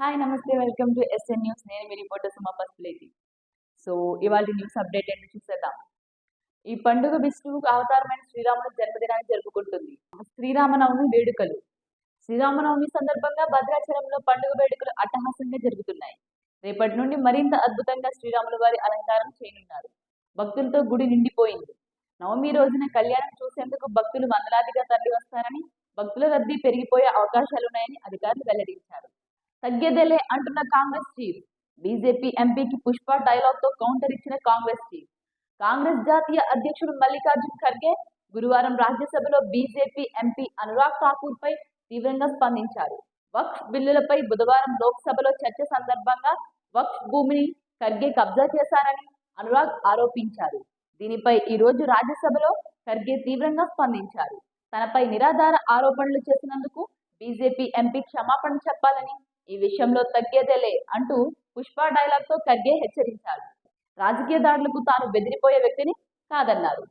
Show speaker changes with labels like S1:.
S1: Hi నమస్తే. Welcome to SN news నేను మీ రిపోర్టర్ సుమా పసుపులేటి. సో ఇవాళ న్యూస్ అప్డేట్ ఏంటో చూసేద్దాం. ఈ పండుగ విష్ణువుకు అవతారమైన శ్రీరాముడు జన్మదినాన్ని జరుపుకుంటుంది. శ్రీరామనవమి వేడుకలు. శ్రీరామనవమి సందర్భంగా భద్రాచలంలో పండుగ వేడుకలు అట్టహాసంగా జరుగుతున్నాయి. రేపటి నుండి మరింత అద్భుతంగా శ్రీరాముల వారి అలంకారం చేయనున్నారు. భక్తులతో గుడి నిండిపోయింది. నవమి రోజున కళ్యాణం చూసేందుకు భక్తులు వందలాదిగా తరలి వస్తారని భక్తుల రద్దీ పెరిగిపోయే అవకాశాలున్నాయని అధికారులు వెల్లడించారు. తగ్గేదేలే అంటున్న కాంగ్రెస్ చీఫ్. బీజేపీ ఎంపీకి పుష్ప డైలాగ్తో కౌంటర్ ఇచ్చిన కాంగ్రెస్ చీఫ్. కాంగ్రెస్ జాతీయ అధ్యక్షుడు మల్లికార్జున్ ఖర్గే గురువారం రాజ్యసభలో బీజేపీ ఎంపీ అనురాగ్ ఠాకూర్ పై తీవ్రంగా స్పందించారు. వక్ఫ్ బిల్లులపై బుధవారం లోక్సభలో చర్చ సందర్భంగా వక్ఫ్ భూమిని ఖర్గే కబ్జా చేశారని అనురాగ్ ఆరోపించారు. దీనిపై ఈ రోజు రాజ్యసభలో ఖర్గే తీవ్రంగా స్పందించారు. తనపై నిరాధార ఆరోపణలు చేసినందుకు బీజేపీ ఎంపీ క్షమాపణ చెప్పాలని ఈ విషయంలో తగ్గేదేలే అంటూ పుష్ప డైలాగ్తో ఖర్గే హెచ్చరించారు. రాజకీయ దాడులకు తాను బెదిరిపోయే వ్యక్తిని కాదన్నారు.